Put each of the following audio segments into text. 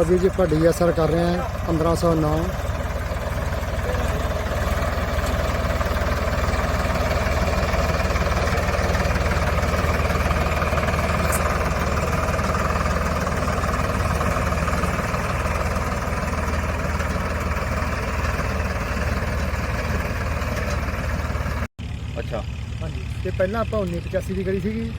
ਅਸੀਂ ਜੀ ਭੱਡੀ ਅਸਰ ਕਰ ਰਹੇ ਹਾਂ। 1509 ਅੱਛਾ। ਹਾਂਜੀ। ਤੇ ਪਹਿਲਾਂ ਆਪਾਂ 1985 ਦੀ ਕਰੀ ਸੀਗੀ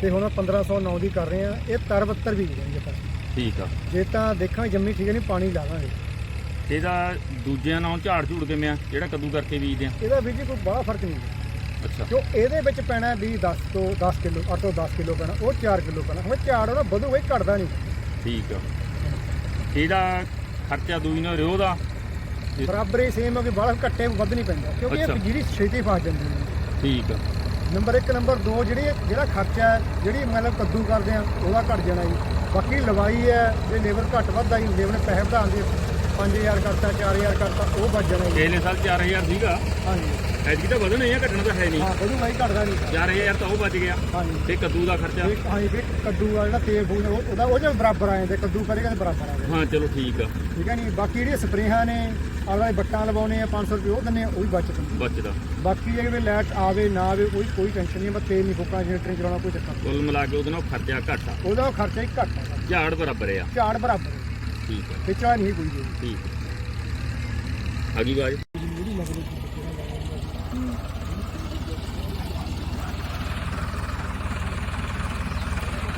ਤੇ ਹੁਣ 1509 ਦੀ ਕਰ ਰਹੇ ਹਾਂ। ਇਹ ਤਰ 72 ਬੀਜ ਰਹੇ ਜੀ ਆਪਾਂ। ਠੀਕ ਆ। ਜੇ ਤਾਂ ਦੇਖਾਂਗੇ ਜੰਮੀ ਠੀਕ ਨਹੀਂ ਪਾਣੀ ਲਾਵਾਂਗੇ ਇਹਦਾ ਦੂਜਿਆਂ ਨਾਲੋਂ ਝਾੜ ਝੂੜ ਕਿਵੇਂ ਆ? ਜਿਹੜਾ ਕੱਦੂ ਕਰਕੇ ਬੀਜਦੇ ਆ? ਇਹਦਾ ਵੀ ਜੀ ਕੋਈ ਬੜਾ ਫ਼ਰਕ ਨਹੀਂ ਹੈ। ਅੱਛਾ। ਜੋ ਇਹਦੇ ਵਿੱਚ ਪੈਣਾ ਵੀ 10 ਤੋਂ 10 ਕਿਲੋ 8 ਤੋਂ 10 ਕਿਲੋ ਪੈਣਾ ਉਹ 4 ਕਿਲੋ ਪੈਣਾ। ਹੁਣ ਝਾੜ ਉਹਦਾ ਵਧੂਗਾ ਹੀ ਘਟਦਾ ਨਹੀਂ। ਠੀਕ ਆ। ਇਹਦਾ ਖਰਚਾ ਦੂਈ ਨਾਲ ਰਿਓ ਦਾ? ਬਰਾਬਰ ਹੀ ਸੇਮ ਹੈ ਕਿ ਬਾਹਲਾ ਘੱਟੇ ਵੱਧ ਨਹੀਂ ਪੈਂਦਾ ਕਿਉਂਕਿ ਅੱਛਾ। ਇਹ ਜਿਹੜੀ ਛੇਤੀ ਫਸ ਜਾਂਦੀ ਹੈ। ਠੀਕ ਆ। ਨੰਬਰ 1 ਨੰਬਰ 2 ਜਿਹੜੀ ਜਿਹੜਾ ਖਰਚਾ ਹੈ ਜਿਹੜੀ ਮਤਲਬ ਕੱਦੂ ਕਰਦੇ ਆ ਉਹਦਾ ਘਟ ਜਾਣਾ ਜੀ। ਬਾਕੀ ਲਵਾਈ ਹੈ ਜੇ ਲੇਬਰ ਘੱਟ ਵੱਧ ਆਈ ਲੇਬਰ ਨੇ ਪੈਸੇ ਵਧਾਉਣ ਦੇ 5000 ਕਰਤਾ 4000 ਕਰਤਾ ਉਹ ਬਚ ਜਾਣਾ ਜੀ। ਪਿਛਲੇ ਸਾਲ 4000 ਸੀਗਾ। ਹਾਂਜੀ। ਐਤਕੀ ਤਾਂ ਵਧਣਾ ਹੀ ਆ ਘਟਣਾ ਤਾਂ ਹੈ ਨਹੀਂ। ਹਾਂ ਕਦੋਂ ਭਾਈ ਘਟਦਾ ਨਹੀਂ। 4000 ਤਾਂ ਉਹ ਬਚ ਗਿਆ। ਹਾਂਜੀ। ਤੇ ਕੱਦੂ ਦਾ ਖਰਚਾ। ਹਾਂਜੀ ਵੀ ਕੱਦੂ ਆ ਜਿਹੜਾ ਤੇਲ ਫੂਲ ਉਹ- ਉਹਦਾ ਉਹ ਜਿਹਾ ਬਰਾਬਰ ਆ ਜਾਂਦੇ ਕੱਦੂ ਕਰੇਗਾ ਤੇ ਬਰਾਬਰ ਆ ਜਾਂਦੇ। ਹਾਂ ਚਲੋ ਠੀਕ ਆ। ਠੀਕ ਹੈ ਨਹੀਂ ਬਾਕੀ ਜਿਹੜੀਆਂ ਸਪਰੇਹਾਂ ਨੇ ਆਲਾ ਬੱਟਾਂ ਲਵਾਉਣੇ ਆ 500 ਰੁਪਏ ਉਹ ਦਿੰਦੇ ਆ ਉਹ ਵੀ ਬਚ ਜਾਂਦੇ ਬਚਦਾ। ਬਾਕੀ ਇਹ ਵੀ ਲਾਈਟ ਆਵੇ ਨਾ ਆਵੇ ਕੋਈ ਕੋਈ ਟੈਨਸ਼ਨ ਨਹੀਂ ਬਸ ਤੇਲ ਨਹੀਂ ਫੁੱਕਣਾ ਜਨਰੇਟਰ ਚਲਾਉਣਾ ਕੋਈ ਚੱਕਰ ਨਹੀਂ। ਕੁੱਲ ਮਿਲਾ ਕੇ ਉਹਦੇ ਨਾਲ ਖਰਚਾ ਘੱਟ ਆ। ਉਹਦਾ ਖਰਚਾ ਹੀ ਘੱਟ ਹੈ ਝਾੜ ਬਰਾਬਰ ਆ। ਝਾੜ ਬਰਾਬਰ ਹੈ ਠੀਕ ਆ। ਵਿਚਾ ਨਹੀਂ ਕੋਈ ਜੀ ਠੀਕ ਆ। ਅਗੀ ਬਾਜ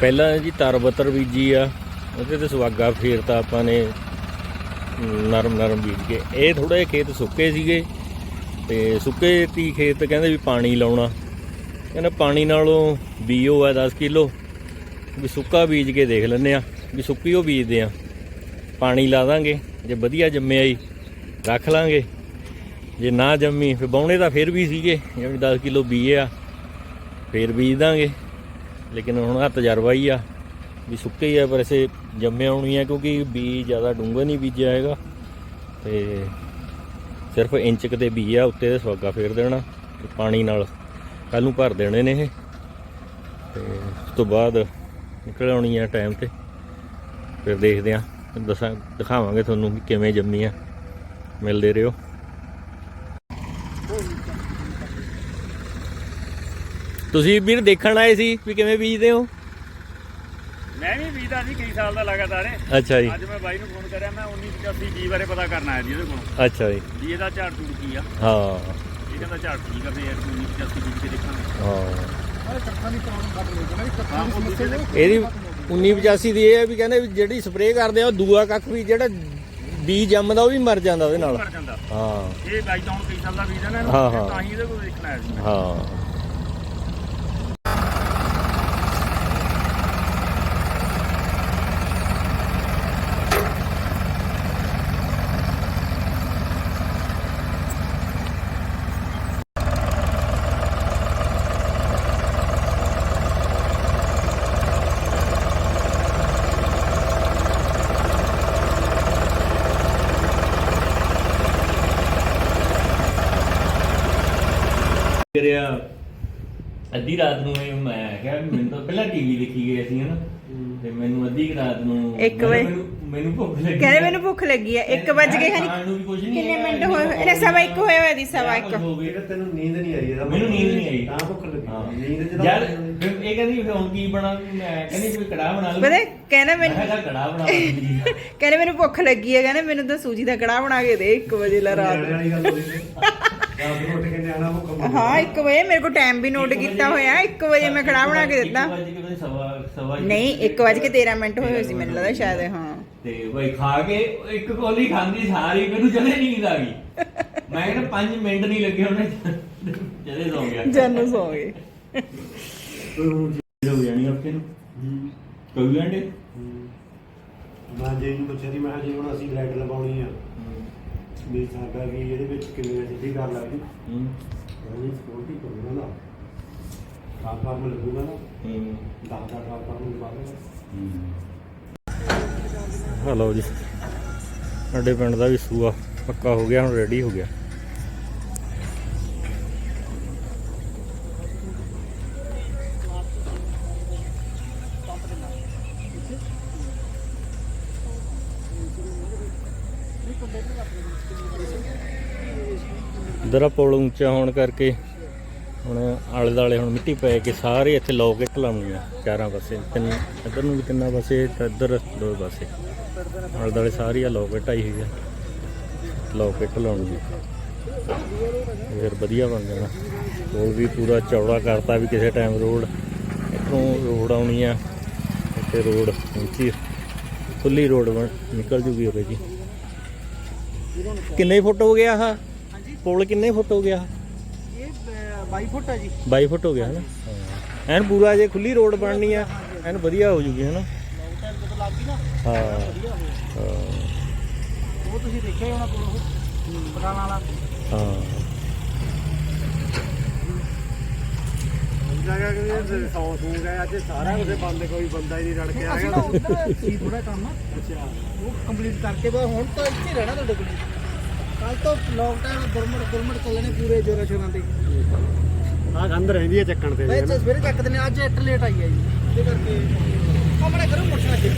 ਪਹਿਲਾਂ ਜੀ ਤਰਬਤਰ ਬੀਜੀ ਆ ਉਹਦੇ ਤੇ ਸੁਹਾਗਾ ਫੇਰਤਾ ਆਪਾਂ ਨੇ। ਨਰਮ ਨਰਮ ਬੀਜ ਕੇ ਇਹ ਥੋੜੇ ਜਿਹੇ ਖੇਤ ਸੁੱਕੇ ਸੀਗੇ ਤੇ ਸੁੱਕੇ ਤੀ ਖੇਤ ਕਹਿੰਦੇ ਵੀ ਪਾਣੀ ਲਾਉਣਾ। ਕਹਿੰਦਾ ਪਾਣੀ ਨਾਲੋਂ ਬੀਓ ਹੈ 10 ਕਿਲੋ। ਵੀ ਸੁੱਕਾ ਬੀਜ ਕੇ ਦੇਖ ਲੈਂਦੇ ਆ ਵੀ ਸੁੱਕੀ ਉਹ ਬੀਜਦੇ ਆ ਪਾਣੀ ਲਾ ਦਾਂਗੇ, ਜੇ ਵਧੀਆ ਜੰਮਿਆ ਜੀ ਰੱਖ ਲਾਂਗੇ। ਜੇ ਨਾ ਜੰਮੀ, ਫਿਰ ਬਾਉਣੇ ਤਾਂ ਫਿਰ ਵੀ ਸੀਗੇ, ਜਿਵੇਂ 10 ਕਿਲੋ ਬੀਏ ਆ ਫਿਰ ਬੀਜ ਦਾਂਗੇ। ਲੇਕਿਨ ਹੁਣ ਆ ਤਜਰਬਾ ਹੀ ਆ। ਵੀ ਸੁੱਕੇ ਹੀ ਆ, ਪਰ ਇਸੇ ਜੰਮੇ ਹੋਣੀ ਆ, ਕਿਉਂਕਿ ਬੀ ਜ਼ਿਆਦਾ ਡੂੰਘਾ ਨਹੀਂ ਬੀਜਿਆ ਹੈਗਾ। ਤੇ ਸਿਰਫ ਇੰਚ ਕੁ ਦੇ ਬੀਜ ਆ, ਉੱਤੇ ਦੇ ਸਵਾਗਾ ਫੇਰ ਦੇਣਾ, ਤੇ ਪਾਣੀ ਨਾਲ ਕੱਲ ਨੂੰ ਭਰ ਦੇਣੇ ਨੇ ਇਹ। ਤੇ ਉਸ ਤੋਂ ਬਾਅਦ ਨਿਕਲ ਆਉਣੀ ਆ ਟਾਈਮ ਤੇ। ਫਿਰ ਦੇਖਦੇ ਆ, ਦੱਸਾਂ, ਦਿਖਾਵਾਂਗੇ ਤੁਹਾਨੂੰ ਵੀ ਕਿਵੇਂ ਜੰਮੀ ਆ। ਮਿਲਦੇ ਰਹੋ। ਤੁਸੀਂ ਵੀਰ ਦੇਖਣ ਆਏ ਸੀ ਵੀ ਕਿਵੇਂ ਬੀਜਦੇ ਹੋ? ਮੈਂ ਵੀ ਬੀਜਦਾ ਸੀ ਕਈ ਸਾਲ ਦਾ ਲਗਾਤਾਰ ਇਹ। ਅੱਛਾ ਜੀ। ਅੱਜ ਮੈਂ ਬਾਈ ਨੂੰ ਫੋਨ ਕਰਿਆ ਮੈਂ 1985 ਜੀ ਬਾਰੇ ਪਤਾ ਕਰਨਾ ਆਇਆ ਜੀ ਉਹਦੇ ਕੋਲ। ਅੱਛਾ ਜੀ। ਜੀ ਇਹਦਾ ਝਾੜ ਝੂੜ ਕੀ ਆ? ਹਾਂ। ਇਹ ਕਹਿੰਦਾ ਝਾੜ ਠੀਕ ਆ ਫੇ 1985 ਬੀਜ ਕੇ ਦੇਖਾਂਗੇ। ਹਾਂ। ਹੋ ਹਾਂ, ਇਹਦੀ 1985 ਦੀ ਇਹ ਹੈ ਵੀ ਕਹਿੰਦੇ ਵੀ ਜਿਹੜੀ ਸਪਰੇਅ ਕਰਦੇ ਆ ਉਹ ਦੂਆ ਕੱਖ ਵੀ ਜਿਹੜਾ ਬੀਜ ਜੰਮਦਾ ਉਹ ਵੀ ਮਰ ਜਾਂਦਾ ਉਹਦੇ ਨਾਲ। ਮਰ ਜਾਂਦਾ। ਹਾਂ। ਇਹ ਬਾਈ ਤਾਂ ਹੁਣ ਕਈ ਸਾਲ ਦਾ ਬੀਜ ਨਾ ਇਹਨੂੰ, ਹਾਂ, ਹਾਂ। ਤਾਂ ਹੀ ਇਹਦੇ ਕੋਲ ਦੇਖਣਾ ਆਇਆ ਸੀ ਮੈਂ। ਹਾਂ। ਕਰਿਆ। ਅੱਧੀ ਰਾਤ ਨੂੰ ਇਹ ਮੈਂ ਕਿਹਾ ਵੀ ਮੈਨੂੰ ਤਾਂ ਪਹਿਲਾਂ ਟੀਵੀ ਦੇਖੀ ਗਏ ਸੀ ਹਨਾ? ਤੇ ਮੈਨੂੰ ਅੱਧੀ ਕੁ ਰਾਤ ਨੂੰ ਇੱਕ ਵਜੇ- ਮੈਨੂੰ ਮੈਨੂੰ ਭੁੱਖ ਲੱਗੀ ਕਹਿੰਦੇ ਮੈਨੂੰ ਭੁੱਖ ਲੱਗੀ ਹੈ 1 ਵਜ ਗਏ ਖਾਣ ਹਨ ਨੂੰ ਵੀ ਕੁਝ ਨਹੀਂ ਕਿੰਨੇ ਹੈਗਾ, ਮਿੰਟ ਹੋਏ ਹੋਏ? ਇਹਨੇ ਸਵਾ ਇੱਕ ਹੋਏ ਹੋਏ ਦੀ ਸਵਾ ਇੱਕ। ਹੋ ਗਏ। ਇਹ ਤੈਨੂੰ ਨੀਂਦ ਨਹੀਂ ਆਈ ਇਹਦਾ ਮੈਨੂੰ ਨੀਂਦ ਨਹੀਂ ਆਈ। ਤਾਂ ਭੁੱਖ ਲੱਗੀ। ਹਾਂ। ਨੀਂਦ ਜਦੋਂ ਯਾਰ ਫਿਰ ਇਹ ਕਹਿੰਦੀ ਫਿਰ ਹੁਣ ਕੀ ਬਣਾ ਮੈਂ ਕਹਿੰਦੀ ਕੋਈ ਕੜਾਹ ਬਣਾ ਲਓ ਪਤਾ ਕਹਿੰਦਾ ਮੈਂ ਮੈਨੂੰ ਕਿਹਾ ਕੜਾਹ ਬਣਾ ਲਓ ਕਹਿੰਦੇ ਮੈਨੂੰ ਭੁੱਖ ਲੱਗੀ ਹੈ ਕਹਿੰਦੇ ਮੈਨੂੰ ਤਾਂ ਸੂਜੀ ਦਾ ਕੜਾਹ ਬਣਾ ਕੇ ਦੇ 1 ਵਜੇ ਲਾ ਰਾਤ ਨਿਆਣੇ ਵਾਲੀ ਗੱਲ ਹੋਈ। ਹਾਂ 1 ਵਜੇ ਮੇਰੇ ਕੋਲ ਟਾਈਮ ਵੀ ਨੋਟ ਕੀਤਾ ਹੋਇਆ 1 ਵਜੇ ਮੈਂ ਕੜਾਹ ਬਣਾ ਕੇ ਦਿੱਤਾ। ਨਹੀਂ 1 ਵਜ ਕੇ 13 ਮਿੰਟ ਹੋਏ ਹੋਏ ਸੀ ਮੈਨੂੰ ਲੱਗਦਾ ਸ਼ਾਇਦ ਹਾਂ। ਤੇ ਬਈ ਖਾ ਕੇ ਇੱਕ ਕੋਲੀ ਖਾਂਦੀ ਸਾਰੀ ਮੈਨੂੰ ਜਦੇ ਨੀਂਦ ਆ ਗਈ। ਮੈਂ ਕਿਹਾ 5 ਮਿੰਟ ਨਹੀਂ ਲੱਗੇ ਉਹਨੇ ਜਦੇ ਸੌ ਗਿਆ। ਜਾਨੂ ਸੌ ਗਏ। ਹੋ ਜਾਣੀ ਆਪਕੇ ਨੂੰ। ਕੋਈ ਗੰਡੇ ਮੈਂ ਜੇ ਨੂੰ ਪੁੱਛਿਆ ਸੀ ਮੈਂ ਕਿਹਾ ਜੀ ਹੁਣ ਅਸੀਂ ਲਾਈਟ ਲਵਾਉਣੀ ਆ ਵੀ ਸਾਡਾ ਵੀ ਇਹਦੇ ਵਿੱਚ ਕਿੰਨੇ ਸਿੱਧੀ ਕਰ ਲੱਗਦੀ ਉਹਦੀ ਸਕਿਉਰਟੀ ਕਰੂਗਾ ਨਾ। ਟ੍ਰਾਂਸਫਾਰਮਰ ਲੱਗੂਗਾ ਨਾ। 10 ਦਾ ਟ੍ਰਾਂਸਫਾਰਮਰ ਲਵਾ ਦੇਗਾ ਹਲੋ ਜੀ। ਸਾਡੇ ਪਿੰਡ ਦਾ ਵੀ ਸੂਆ ਪੱਕਾ ਹੋ ਗਿਆ ਹੁਣ ਰੈਡੀ ਹੋ ਗਿਆ। ਦਰਾ ਪੁਲ ਉੱਚਾ ਹੋਣ ਕਰਕੇ ਹੁਣ ਆਲੇ ਦਾਲੇ ਹੁਣ ਮਿੱਟੀ ਪੈ ਕੇ ਸਾਰੇ ਇੱਥੇ ਲੋਕ ਇੱਟ ਲਾਉਣੀ ਆ, ਚਾਰਾਂ ਪਾਸੇ। ਤਿੰਨ, ਇੱਧਰ ਨੂੰ ਵੀ ਤਿੰਨਾਂ ਪਾਸੇ, ਤੇ ਇੱਧਰ ਦੋ ਪਾਸੇ। ਆਲੇ ਦਾਲੇ ਸਾਰੀ ਆ, ਲੋਕ ਢਾਈ ਹੋਈ ਆ। ਲੋਕ ਇੱਟ ਲਾਉਣੀ ਆ ਫਿਰ ਵਧੀਆ ਬਣ ਜਾਣਾ। ਪੁਲ ਵੀ ਪੂਰਾ ਚੌੜਾ ਕਰਤਾ ਵੀ ਕਿਸੇ ਟਾਈਮ ਰੋਡ। ਇੱਥੋਂ ਰੋਡ ਆਉਣੀ ਆ, ਇੱਥੇ ਰੋਡ ਉੱਚੀ ਖੁੱਲੀ ਰੋਡ ਬਣ, ਨਿਕਲ ਜੂਗੀ ਹੋਵੇ ਜੀ ਕਿੰਨੇ ਫੁੱਟ ਹੋ ਗਿਆ ਆਹ? ਪੁਲ ਕਿੰਨੇ ਫੁੱਟ ਹੋ ਗਿਆ? ਇਹ 22 ਫੁੱਟ ਹੈ ਜੀ। 22 ਫੁੱਟ ਹੋ ਗਿਆ ਹੈ। ਨਾ ਐਨ ਪੂਰਾ ਜੇ ਖੁੱਲੀ ਰੋਡ ਬਣਨੀ ਆ ਐਨ ਵਧੀਆ ਹੋ ਜੂਗੀ ਹੈ ਨਾ ਜਦੋਂ ਲੱਗ ਗਈ ਨਾ ਹਾਂ। ਵਧੀਆ ਹੋ ਹਾਂ, ਉਹ ਤੁਸੀਂ ਦੇਖਿਆ ਹੀ ਹੋਣਾ ਕੋਲ ਉਹ ਬਟਾਲਾ ਵਾਲਾ। ਹਾਂ। ਜਗ੍ਹਾ ਕਿ ਸੌ ਸੂ ਗਏ ਅੱਜ ਸਾਰਾ ਉਹਦੇ ਬੰਦ ਕੋਈ ਬੰਦਾ ਹੀ ਨਹੀਂ ਰੜ ਕੇ ਆ ਅਸੀਂ ਗਿਆ ਨਾ ਉੱਧਰ ਸੀ ਥੋੜਾ ਕੰਮ ਅੱਛਾ। ਉਹ ਕੰਪਲੀਟ ਕਰਕੇ ਬਸ ਹੁਣ ਤਾਂ ਇੱਥੇ ਹੀ ਰਹਿਣਾ ਤੁਹਾਡੇ ਕੋਲ। ਕੱਲ ਤੋਂ ਲੋਕਡਾਊਨ ਗੁਰਮੜ ਗੁਰਮੜ ਚੱਲਣੇ ਪੂਰੇ ਜੋਰਾਂ ਸ਼ੋਰਾਂ ਤੇ। ਆ ਗੰਦ ਰਹਿੰਦੀ ਹੈ ਚੱਕਣ ਤੇ ਮੈਂ ਇੱਥੇ ਸਵੇਰੇ ਚੱਕ ਦਿੰਦੇ ਅੱਜ ਇੱਟ ਲੇਟ ਆਈ ਹੈ ਜੀ। ਇਹਦੇ ਕਰਕੇ ਆਪਣੇ ਕਰੋ ਮੋਟਰ ਲੱਗੇ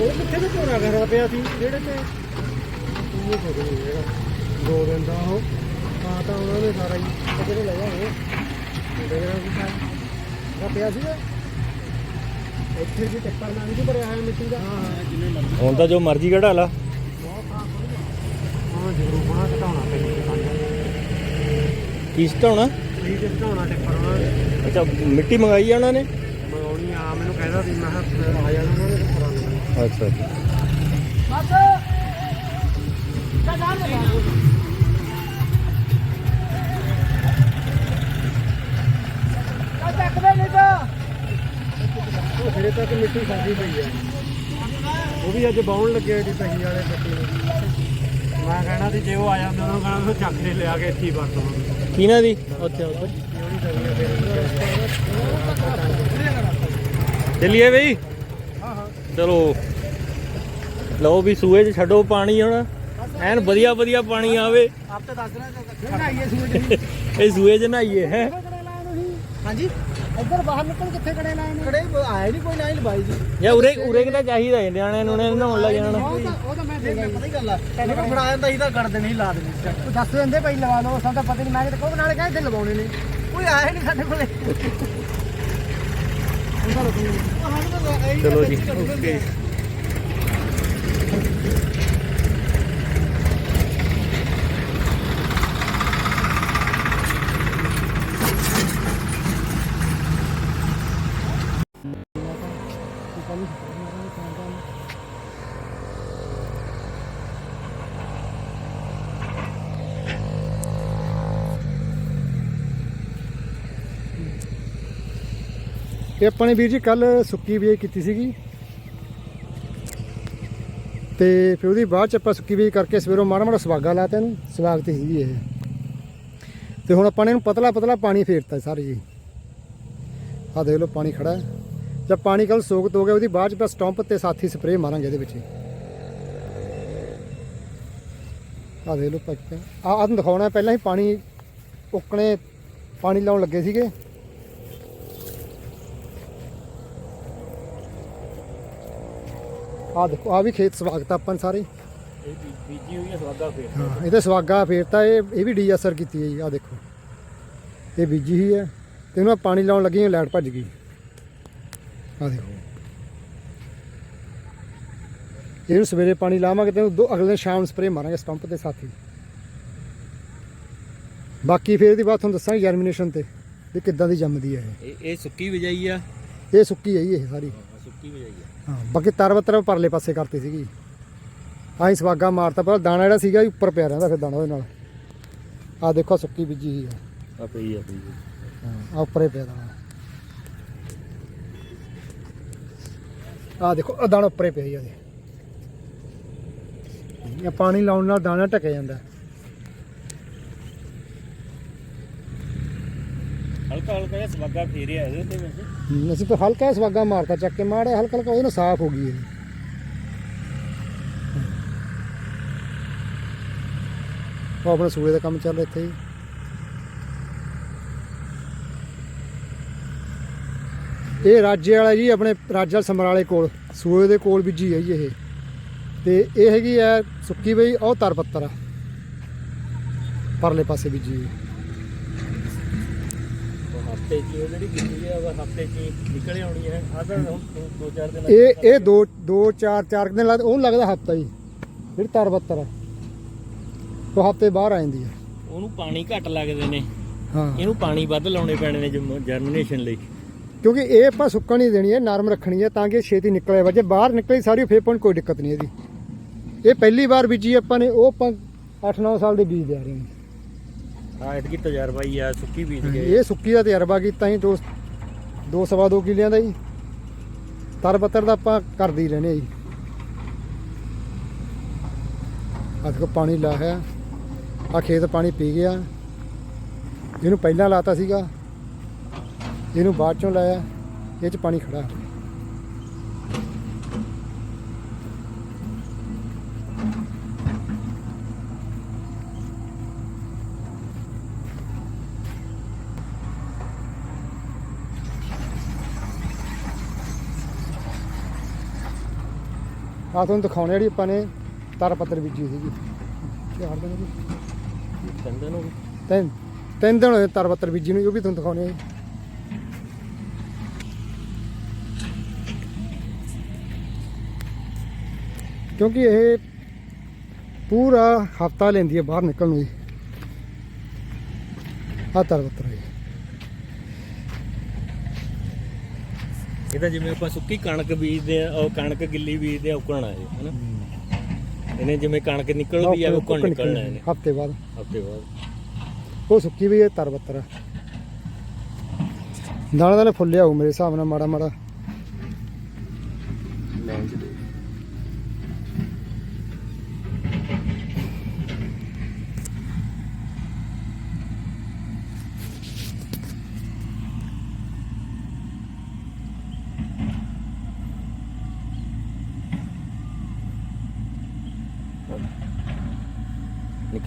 ਉਹ ਕਿੱਥੇ ਤੇ ਝੋਨਾ ਕਰਾ ਪਿਆ ਸੀ? ਜਿਹੜੇ ਤੇ? ਉਹ ਖੋਦੇ ਨਹੀਂ ਹੈਗਾ। ਦੋ ਦਿਨ ਦਾ ਉਹ। ਆ ਤਾਂ ਉਹਨਾਂ ਨੇ ਸਾਰਾ ਹੀ ਕਿਤੇ ਲੈ ਗਿਆ ਉਹ ਦੇਖ ਰਿਹਾ ਸੀ ਸਾਰਾ। ਪਿਆ ਸੀ ਇੱਥੇ ਜੀ ਟੱਪਰ ਨਾਲ ਨਹੀਂ ਭਰਿਆ ਹੋਇਆ ਮਿੱਟੀ ਦਾ। ਹਾਂ ਹਾਂ ਜਿੰਨੇ ਮਰਜ਼ੀ ਹੁਣ ਤਾਂ ਜੋ ਮਰਜ਼ੀ ਕਢਾ ਲਾ। ਹਾਂ ਜ਼ਰੂਰ ਬਣਾ ਘਟਾਉਣਾ ਪੈਂਦਾ ਕੀ ਸਟਾਉਣਾ ਠੀਕ ਘਟਾਉਣਾ ਟੱਪਰ ਉਹਨਾਂ ਅੱਛਾ ਮਿੱਟੀ ਮੰਗਾਈ ਆ ਉਹਨਾਂ ਨੇ? ਮੰਗਾਉਣੀ ਆ ਮੈਨੂੰ ਕਹਿੰਦਾ ਸੀ ਮੈਂ ਕਿਹਾ ਆ ਜਾਣਾ ਉਹਨਾਂ ਨੇ ਅੱਛਾ ਅੱਛਾ। ਉਹ ਸਿਰੇ ਤੱਕ ਮਿੱਟੀ ਖਾਦੀ ਪਈ ਆ। ਉਹ ਵੀ ਅੱਜ ਬਾਉਣ ਲੱਗੇ ਏਡੀ ਤਹੀ ਵਾਲੇ ਮਿੱਟੀ ਨੂੰ। ਮੈਂ ਕਹਿਣਾ ਸੀ ਜੇ ਉਹ ਆ ਜਾਂਦੇ ਉਹਨਾਂ ਨੂੰ ਕਹਿਣਾ ਸੀ ਚੱਕ ਕੇ ਲਿਆ ਕੇ ਇੱਥੇ ਹੀ ਵਰਤ ਲਵਾਂਗੇ ਕਿਹਨਾਂ ਦੀ? ਉੱਥੇ ਉੱਥੇ ਚੱਲੀਏ ਬਈ? ਹਾਂ ਹਾਂ। ਚਲੋ। ਲਓ ਵੀ ਸੂਏ 'ਚ ਛੱਡੋ ਪਾਣੀ ਹੁਣ। ਐਨ ਵਧੀਆ ਵਧੀਆ ਪਾਣੀ ਆਵੇ। ਆਪ ਤਾਂ ਦੱਸ ਦੇਣਾ ਨਹਾਈਏ ਸੂਰਜ ਇਹ ਸੂਏ 'ਚ ਨਹਾਈਏ ਹੈ। ਹਾਂਜੀ। ਇੱਧਰ ਬਾਹਰ ਨਿਕਲ ਕਿੱਥੇ ਕੜੇ ਲਾਏ ਨੇ? ਕੜੇ ਆਏ ਨਹੀਂ ਕੋਈ ਨਾ ਹੀ ਲਵਾਈ ਜੀ। ਜਾਂ ਉਰੇ ਉਰੇ ਕਿਤਾ ਚਾਹੀਦਾ ਹੈ ਨਿਆਣੇ ਨੂੰ ਨੇ ਨਹਾਉਣ ਲੱਗ ਜਾਣਾ। ਉਹ ਤਾਂ ਉਹ ਤਾਂ ਮੈਂ ਦੇ ਪਤਾ ਹੀ ਗੱਲ ਆ? ਤੈਨੂੰ ਫੜਾ ਜਾਂਦਾ ਸੀ ਤਾਂ ਕੱਢ ਦੇਣੀ ਲਾ ਦੇਣੀ ਤੂੰ ਦੱਸ ਦਿੰਦੇ ਭਾਈ ਲਵਾ ਲਓ ਸਾਨੂੰ ਤਾਂ ਪਤਾ ਨਹੀਂ ਮੈਂ ਕਿਤੇ ਕੋਲ ਨਾਲੇ ਕਹਿੰਦੇ ਲਵਾਉਣੇ ਨੇ। ਕੋਈ ਆਇਆ ਨਹੀਂ ਸਾਡੇ ਕੋਲੇ। ਚਲੋ ਜੀ ਓਕੇ। ਇਹ ਆਪਾਂ ਨੇ ਵੀਰ ਜੀ ਕੱਲ ਸੁੱਕੀ ਵੇਚ ਕੀਤੀ ਸੀਗੀ। ਤੇ ਫਿਰ ਉਹਦੀ ਬਾਅਦ ਚ ਆਪਾਂ ਸੁੱਕੀ ਵੇਚ ਕਰਕੇ ਸਵੇਰੋਂ ਮਾੜਾ ਮਾੜਾ ਸਵਾਗਾ ਲਾਤਾ ਇਹਨੂੰ ਸਵਾਗ ਤੇ ਸੀਗੀ ਇਹ। ਤੇ ਹੁਣ ਆਪਾਂ ਨੇ ਇਹਨੂੰ ਪਤਲਾ ਪਤਲਾ ਪਾਣੀ ਫੇਰਤਾ ਸਾਰੇ ਜੀ। ਆਹ ਦੇਖ ਲਓ ਪਾਣੀ ਖੜਾ ਹੈ। ਜਦ ਪਾਣੀ ਕੱਲ ਸੋਕਤ ਹੋ ਗਿਆ, ਉਹਦੀ ਬਾਅਦ ਚ ਆਪਾਂ ਸਟੰਪ ਤੇ ਸਾਥੀ ਸਪਰੇਅ ਮਾਰਾਂਗੇ ਇਹਦੇ ਵਿੱਚ। ਆਹ ਦੇਖ ਲਓ ਪੱਕ ਆ ਆਹ ਦਿਖਾਉਣਾ, ਪਹਿਲਾਂ ਹੀ ਪਾਣੀ ਉੱਕਣੇ ਪਾਣੀ ਲਾਉਣ ਲੱਗੇ ਸੀਗੇ। ਆ ਦੇਖੋ ਆ ਵੀ ਖੇਤ ਸਵਾਗਤ ਆਪਾਂ ਨੇ ਸਾਰੇ। ਇਹ ਬੀਜੀ ਹੋਈ ਹੈ ਸਵਾਗਾ ਫੇਰ ਹਾਂ ਇਹਦੇ ਸਵਾਗਾ ਫੇਰਤਾ ਇਹ ਇਹ ਵੀ ਡੀ ਅਸਰ ਕੀਤੀ ਹੈ ਜੀ ਆ ਦੇਖੋ। ਇਹ ਬੀਜੀ ਹੀ ਹੈ ਤੇ ਇਹਨੂੰ ਆਹ ਪਾਣੀ ਲਾਉਣ ਲੱਗੀ ਲਾਈਟ ਭੱਜ ਗਈ। ਆ ਦੇਖੋ। ਇਹਨੂੰ ਸਵੇਰੇ ਪਾਣੀ ਲਾਵਾਂਗੇ ਤੇ ਇਹਨੂੰ ਦੋ ਅਗਲੇ ਦਿਨ ਸ਼ਾਮ ਨੂੰ ਸਪਰੇਅ ਮਾਰਾਂਗੇ ਸਟੰਪ ਦੇ ਸਾਥੀ। ਬਾਕੀ ਫਿਰ ਇਹਦੀ ਬਾਤ ਤੁਹਾਨੂੰ ਦੱਸਾਂਗੇ ਜਰਮੀਨੇਸ਼ਨ ਤੇ ਵੀ ਕਿੱਦਾਂ ਦੀ ਜੰਮਦੀ ਹੈ ਇਹ। ਇਹ ਸੁੱਕੀ ਵਜਾਈ ਆ? ਇਹ ਇਹ ਸੁੱਕੀ ਹੈ ਜੀ ਇਹ ਸਾਰੀ। ਸੁੱਕੀ ਵਜਾਈ ਆ ਹਾਂ ਬਾਕੀ ਤਰਵਤਰ ਪਰਲੇ ਪਾਸੇ ਕਰਤੀ ਸੀਗੀ। ਆਹੀਂ ਸਵਾਗਾ ਮਾਰਤਾ ਪਰ ਦਾਣਾ ਜਿਹੜਾ ਸੀਗਾ ਉੱਪਰ ਪਿਆ ਰਹਿੰਦਾ ਫਿਰ ਦਾਣਾ ਉਹਦੇ ਨਾਲ। ਆ ਦੇਖੋ ਸੁੱਕੀ ਬੀਜੀ ਹੀ ਆ। ਆ ਪਈ ਆ ਪਈ ਆ। ਉੱਪਰੇ ਪਿਆ ਦਾਣਾ। ਆ ਦੇਖੋ ਆ ਦਾਣਾ ਉੱਪਰੇ ਪਿਆ ਹੀ ਆ ਇਹ ਪਾਣੀ ਲਾਉਣ ਨਾਲ ਦਾਣਾ ਢਕ ਜਾਂਦਾ। ਹਲਕਾ ਹਲਕਾ ਜਿਹਾ ਸਵਾਗਾ ਫੇਰਿਆ ਇਹਦੇ ਤੇ ਅਸੀਂ ਤਾਂ ਹਲਕਾ ਜਿਹਾ ਚੱਕ ਕੇ ਮਾੜਾ ਹਲਕਾ ਸਾਫ਼ ਹੋ ਗਈ ਇਹ। ਆਪਣਾ ਸੂਏ ਦਾ ਕੰਮ ਚੱਲ ਰਿਹਾ ਇੱਥੇ ਇਹ ਰਾਜੇ ਵਾਲਾ ਜੀ, ਆਪਣੇ ਰਾਜਾ ਸਮਰਾਲੇ ਕੋਲ, ਸੂਏ ਦੇ ਕੋਲ ਬੀਜੀ ਹੈ ਜੀ ਇਹ। ਤੇ ਇਹ ਹੈਗੀ ਹੈ ਸੁੱਕੀ ਬਈ, ਉਹ ਤਰ ਪੱਤਰ ਪਰਲੇ ਪਾਸੇ ਬੀਜੀ ਹੋਈ। ਹਫ਼ਤੇ ਚ ਜਿਹੜੀ ਗਿੱਲੀ ਆ ਉਹ ਹਫ਼ਤੇ ਚ ਹੀ ਨਿਕਲ ਆਉਣੀ ਹੈ। ਆ ਤਾਂ ਹੁਣ ਦੋ- ਦੋ ਚਾਰ ਦਿਨ ਇਹ ਇਹ ਦੋ ਦੋ ਚਾਰ ਚਾਰ ਕੁ ਦਿਨ ਲੱਗਦਾ ਉਹਨੂੰ ਲੱਗਦਾ ਹਫਤਾ ਜੀ ਜਿਹੜੀ ਤਰ ਪੱਤਰ ਆ ਉਹ ਹਫ਼ਤੇ ਬਾਹਰ ਆ ਜਾਂਦੀ ਹੈ। ਉਹਨੂੰ ਪਾਣੀ ਘੱਟ ਲੱਗਦੇ ਨੇ। ਹਾਂ। ਇਹਨੂੰ ਪਾਣੀ ਵੱਧ ਲਾਉਣੇ ਪੈਣੇ ਨੇ ਜਰਮੀਨੇਸ਼ਨ ਲਈ। ਕਿਉਂਕਿ ਇਹ ਆਪਾਂ ਸੁੱਕਣ ਨਹੀਂ ਦੇਣੀ ਹੈ ਨਰਮ ਰੱਖਣੀ ਹੈ ਤਾਂ ਕਿ ਇਹ ਛੇਤੀ ਨਿਕਲੇ ਵਜੇ। ਬਾਹਰ ਨਿਕਲੀ ਸਾਰੀ ਫੇਰ ਪਾਉਣ ਕੋਈ ਦਿੱਕਤ ਨਹੀਂ ਇਹਦੀ। ਇਹ ਪਹਿਲੀ ਵਾਰ ਬੀਜੀ ਆਪਾਂ ਨੇ ਉਹ ਆਪਾਂ 8-9 ਸਾਲ ਦੇ ਬੀਜ ਦੇ ਆ ਰਹੇ ਹਾਂ। ਹਾਂ ਇਤਕੀ ਤਜਰਬਾ ਹੀ ਆ ਸੁੱਕੀ ਬੀਜ ਗਏ। ਇਹ ਸੁੱਕੀ ਦਾ ਤਜਰਬਾ ਕੀਤਾ ਹੀ ਦੋ ਦੋ ਸਵਾ ਦੋ ਕਿੱਲਿਆਂ ਦਾ ਜੀ ਤਰ ਬੱਤਰ ਦਾ ਆਪਾਂ ਕਰਦੇ ਹੀ ਰਹਿੰਦੇ ਜੀ। ਆਹ ਦੇਖੋ ਪਾਣੀ ਲਾ ਹੈ। ਆ ਖੇਤ ਪਾਣੀ ਪੀ ਗਿਆ। ਇਹਨੂੰ ਪਹਿਲਾਂ ਲਾਤਾ ਸੀਗਾ ਇਹਨੂੰ ਬਾਅਦ ਚੋਂ ਲਾਇਆ ਇਹ ਚ ਪਾਣੀ ਖੜਾ। ਆ ਤੁਹਾਨੂੰ ਦਿਖਾਉਣੇ ਜਿਹੜੀ ਆਪਾਂ ਨੇ ਤਰ ਪੱਤਰ ਬੀਜੀ ਸੀਗੀ। ਚਾਰ ਦਿਨ ਹੋ ਗਏ। ਤਿੰਨ ਤਿੰਨ ਦਿਨ ਹੋਏ ਤਰ ਪੱਤਰ ਬੀਜੀ ਨੂੰ ਉਹ ਵੀ ਤੁਹਾਨੂੰ ਦਿਖਾਉਣੇ ਆ ਕਿਉਂਕਿ ਇਹ ਪੂਰਾ ਹਫਤਾ ਲੈਂਦੀ ਹੈ ਬਾਹਰ ਨਿਕਲਣ ਨੂੰ ਆ ਤਰ ਪੱਤਰ ਹੈ ਇਹ ਤਾਂ ਜਿਵੇਂ ਆਪਾਂ ਸੁੱਕੀ ਕਣਕ ਬੀਜਦੇ ਆ ਉਹ ਕਣਕ ਗਿੱਲੀ ਬੀਜਦੇ ਆ ਉਕਣਾ ਹੈ ਹਨਾ? ਇਹਨੇ ਜਿਵੇਂ ਕਣਕ ਨਿਕਲਦੀ ਆ ਉਕਣ ਨਿਕਲਣਾ ਇਹਨੇ। ਹਫ਼ਤੇ ਬਾਅਦ। ਹਫ਼ਤੇ ਬਾਅਦ। ਉਹ ਸੁੱਕੀ ਵੀ ਹੈ ਤਰ ਪੱਤਰ ਆ ਦਾਣਾ ਦਾਣਾ ਫੁੱਲਿਆ ਹੋਊ ਮੇਰੇ ਹਿਸਾਬ ਨਾਲ ਮਾੜਾ ਮਾੜਾ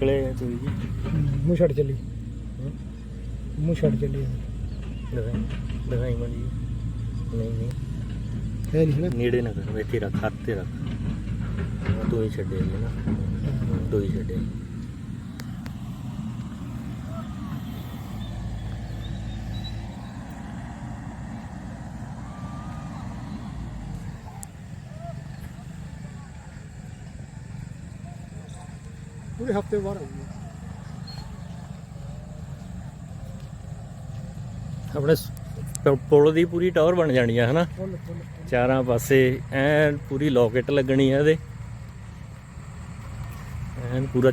ਨਿਕਲੇ ਕੋਈ ਜੀ। ਮੂੰਹ ਛੱਡ ਚੱਲੀ। ਮੂੰਹ ਛੱਡ ਚੱਲੀ ਦਿਖਾਈ ਦਿਖਾਈ ਮੜੀ ਨਹੀਂ ਨਹੀਂ। ਹੈ ਨਹੀਂ ਨਾ। ਨੇੜੇ ਨਾ ਕਰ ਇੱਥੇ ਰੱਖ ਹੱਥ ਤੇ ਰੱਖ। ਤੂੰ ਹੀ ਛੱਡੇ ਨਾ। ਤੂੰ ਹੀ ਛੱਡੇ ਪੂਰੇ ਹਫ਼ਤੇ ਬਾਅਦ ਆਊਗੀ ਆਪਣੇ ਸ- ਪ- ਪੁਲ ਦੀ ਪੂਰੀ ਟਾਵਰ ਬਣ ਜਾਣੀ ਆ ਹਨਾ? ਫੁੱਲ ਫੁੱਲ ਚਾਰਾਂ ਪਾਸੇ ਐਨ ਪੂਰੀ ਲੋਕੇਟ ਲੱਗਣੀ ਆ ਇਹਦੇ। ਐਨ ਪੂਰਾ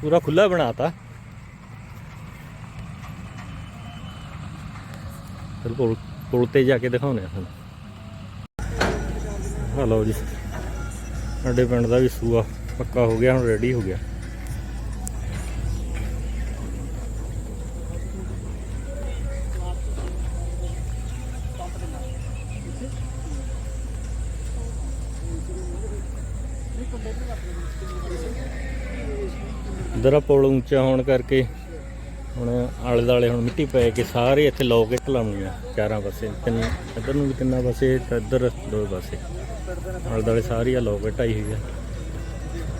ਪੂਰਾ ਖੁੱਲਾ ਬਣਾਤਾ। ਫਿਰ ਪੁਲ ਪੁਲ ਤੇ ਜਾ ਕੇ ਦਿਖਾਉਣੇ ਆ ਤੁਹਾਨੂੰ ਹਲੋ ਜੀ ਸਾਡੇ ਪਿੰਡ ਦਾ ਵੀ ਸੂਆ। ਪੱਕਾ ਹੋ ਗਿਆ, ਹੁਣ ਰੈਡੀ ਹੋ ਗਿਆ। ਇਧਰ ਆ, ਪੁਲ ਉੱਚਾ ਹੋਣ ਕਰਕੇ ਹੁਣ ਆਲੇ ਦਾਲੇ ਹੁਣ ਮਿੱਟੀ ਪੈ ਕੇ ਸਾਰੇ ਇੱਥੇ ਲੋਕੇਟ ਲਾਉਣੀ ਆ, ਚਾਰਾਂ ਪਾਸੇ। ਤਿੰਨ, ਇੱਧਰ ਨੂੰ ਵੀ ਤਿੰਨਾਂ ਪਾਸੇ ਤੇ ਇੱਧਰ ਦੋ ਪਾਸੇ। ਆਲੇ ਦਾਲੇ ਸਾਰੀ ਆ ਲੋਕੇਟ ਆਈ ਹੋਈ ਆ।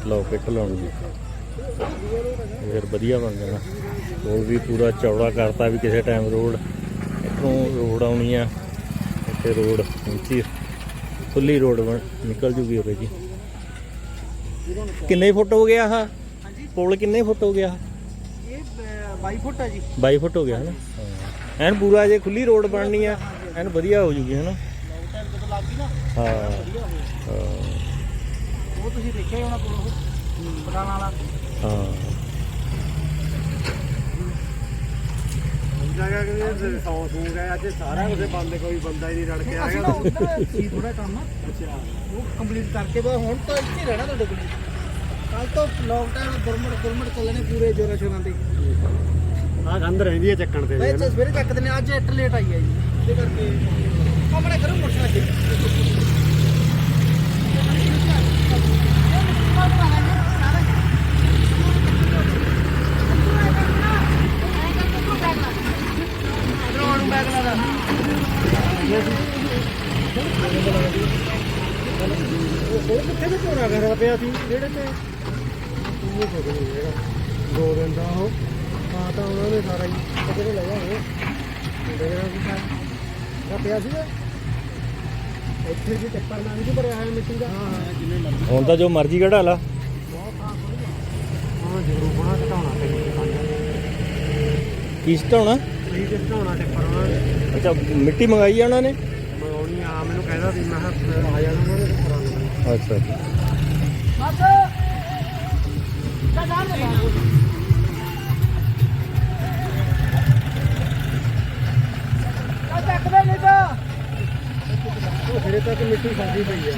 ਲੋਕੇਟ ਲਾਉਣੀ ਆ ਫਿਰ ਵਧੀਆ ਬਣ ਜਾਣਾ। ਪੁਲ ਵੀ ਪੂਰਾ ਚੌੜਾ ਕਰਤਾ ਵੀ ਕਿਸੇ ਟਾਈਮ ਰੋਡ ਇੱਥੋਂ ਰੋਡ ਆਉਣੀ ਆ। ਇੱਥੇ ਰੋਡ ਉੱਚੀ ਖੁੱਲੀ ਰੋਡ ਨਿਕਲ ਜੂਗੀ ਉਰੇ ਜੀ। ਕਿੰਨੇ ਫੁੱਟ ਹੋ ਗਿਆ ਆਹ? ਪੁਲ ਕਿੰਨੇ ਫੁੱਟ ਹੋ ਗਿਆ ਇਹ 22 ਫੁੱਟ ਹੈ ਜੀ। 22 ਫੁੱਟ ਹੋ ਗਿਆ ਹਨਾ? ਐਨ ਪੂਰਾ ਜੇ ਖੁੱਲੀ ਰੋਡ ਬਣਨੀ ਆ ਐਨ ਵਧੀਆ ਹੋ ਜੂਗੀ ਨਾ ਹਾਂ। ਹਾਂ, ਉਹ ਤੁਸੀਂ ਦੇਖਿਆ ਹੀ ਹੋਣਾ ਕੋਲ ਉਹ? ਬਟਾਲਾ ਵਾਲਾ? ਹਾਂ। ਜਗ੍ਹਾ ਕਿ ਸੌ ਸੂ ਗਏ ਅੱਜ ਸਾਰਾ ਕੁਝ ਬੰਦ ਕੋਈ ਬੰਦਾ ਹੀ ਨਹੀਂ ਰੜ ਕੇ ਅਸੀਂ ਤਾਂ ਉੱਧਰ ਸੀ ਥੋੜਾ ਕੰਮ। ਅੱਛਾ। ਉਹ ਕੰਪਲੀਟ ਕਰਕੇ ਬਸ ਹੁਣ ਤਾਂ ਇੱਥੇ ਹੀ ਰਹਿਣਾ ਤੁਹਾਡੇ ਕੋਲ। ਕੱਲ ਤੋਂ ਲੋਕਡਾਊਨ ਦੁਰਮੜ ਦੁਰਮੜ ਚੱਲਣੇ ਪੂਰੇ ਜੋਰਾਂ ਸ਼ੋਰਾਂ ਤੇ। ਆ ਗੰਦ ਰਹਿੰਦੀ ਹੈ ਚੱਕਣ ਤੇ। ਬਈ ਸਵੇਰੇ ਚੱਕਦੇ ਨੇ ਅੱਜ ਇੱਟ ਲੇਟ ਆਈ ਹੈ ਜੀ। ਉਹਦੇ ਕਰਕੇ। ਆਪਣੇ ਘਰੋਂ ਮੋਟਰਸਾਈਕਲ ਉਹ ਕਿੱਥੇ ਵੀ ਝੋਨਾ ਕਰਦਾ ਪਿਆ ਸੀ ਜਿਹੜੇ ਤੇ ਉਹ ਕੁਝ ਨਹੀਂ ਹੈਗਾ ਦੋ ਦਿਨ ਦਾ ਉਹ ਆ ਤਾਂ ਉਹਨਾਂ ਨੇ ਸਾਰਾ ਹੀ ਕਿਤੇ ਲੈ ਜਾਣਾ ਉਹ ਦੇਖਣਾ ਸੀ ਤਾਂ ਪਿਆ ਸੀ? ਇੱਥੇ ਜੀ ਟੱਪਰ ਨਾਲ ਨਹੀਂ ਭਰਿਆ ਹੋਇਆ ਮਿੱਟੀ ਦਾ। ਹਾਂ ਹਾਂ ਜਿੰਨੇ ਮਰਜ਼ੀ ਹੁਣ ਤਾਂ ਜੋ ਮਰਜ਼ੀ ਕਢਾ ਲਾ। ਹਾਂ ਜ਼ਰੂਰ ਬਣਾ ਘਟਾਉਣਾ ਪੈਂਦਾ ਕੀ ਸਟਾਉਣਾ ਇਹ ਜੇ ਘਟਾਉਣਾ ਟੱਪਰ ਉਹਨਾਂ ਨੇ। ਅੱਛਾ ਮਿੱਟੀ ਮੰਗਾਈ ਆ ਉਹਨਾਂ ਨੇ? ਮਗਾਉਣੀ ਆ ਮੈਨੂੰ ਕਹਿੰਦਾ ਸੀ ਮੈਂ ਕਿਹਾ ਆ ਜਾਣਾ ਉਹਨਾਂ ਨੂੰ ਅੱਛਾ ਜੀ। ਉਹ ਸਿਰੇ ਤੱਕ ਮਿੱਟੀ ਖਾਦੀ ਪਈ ਆ।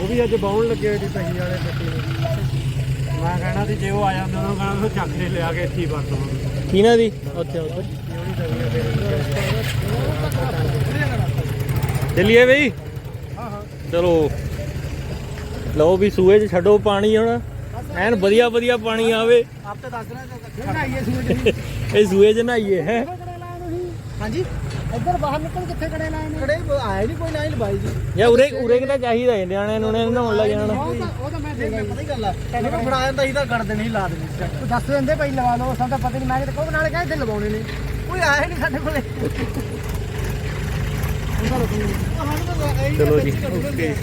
ਉਹ ਵੀ ਅੱਜ ਬਾਉਣ ਲੱਗੇ ਜੀ ਸਹੀ ਵਾਲੇ ਮਿੱਟੀ ਨੂੰ ਮੈਂ ਕਹਿਣਾ ਸੀ ਜੇ ਉਹ ਆ ਜਾਂਦੇ ਉਹਨਾਂ ਨੂੰ ਕਹਿਣਾ ਉਹ ਚੱਕ ਕੇ ਲਿਆ ਕੇ ਇੱਥੇ ਹੀ ਵਰਤਵਾਂ ਕਿਹਨਾਂ ਦੀ? ਉੱਥੇ ਉੱਥੇ ਚਲਿਏ ਬਈ? ਚਲੋ। ਲਓ ਵੀ ਸੂਏ 'ਚ ਛੱਡੋ ਪਾਣੀ ਹੁਣ। ਐਨ ਵਧੀਆ ਵਧੀਆ ਪਾਣੀ ਆਵੇ। ਆਪ ਤੇ ਦੱਸ ਦੇਣਾ ਨਹਾਈਏ ਸੂਰਜ ਇਹ ਸੂਏ 'ਚ ਨਹਾਈਏ ਹੈ? ਹਾਂਜੀ। ਇੱਧਰ ਬਾਹਰ ਨਿਕਲ ਕਿੱਥੇ ਕੜੇ ਲਾਏ ਨੇ ਕੜੇ ਆਇਆ ਨਹੀਂ ਕੋਈ ਨਾ ਹੀ ਲਵਾਈ ਜੀ। ਯਾ ਉਰੇ ਉਰੇ ਕਿਤਾ ਚਾਹੀਦਾ ਹੈ ਨਿਆਣਿਆਂ ਨੂੰ ਨੇ ਨਹਾਉਣ ਲੱਗ ਜਾਣਾ। ਉਹ ਤਾਂ ਮੈਂ ਦੇਖ ਪਤਾ ਹੀ ਗੱਲ ਆ ਇਹਨੂੰ ਫੜਾ ਜਾਂਦਾ ਸੀ ਤਾਂ ਗੜ ਦੇਣੀ ਹੀ ਲਾ ਦੇਣੀ ਤੂੰ ਦੱਸ ਦਿੰਦੇ ਭਾਈ ਲਵਾ ਲਓ ਸਾਨੂੰ ਤਾਂ ਪਤਾ ਨਹੀਂ ਮੈਂ ਕਿਤੇ ਕੋਹ ਨਾਲੇ ਕਹਿੰਦੇ ਲਵਾਉਣੇ ਨੇ। ਕੋਈ ਆਇਆ ਨਹੀਂ ਸਾਡੇ ਕੋਲੇ। ਚਲੋ ਜੀ ਓਕੇ।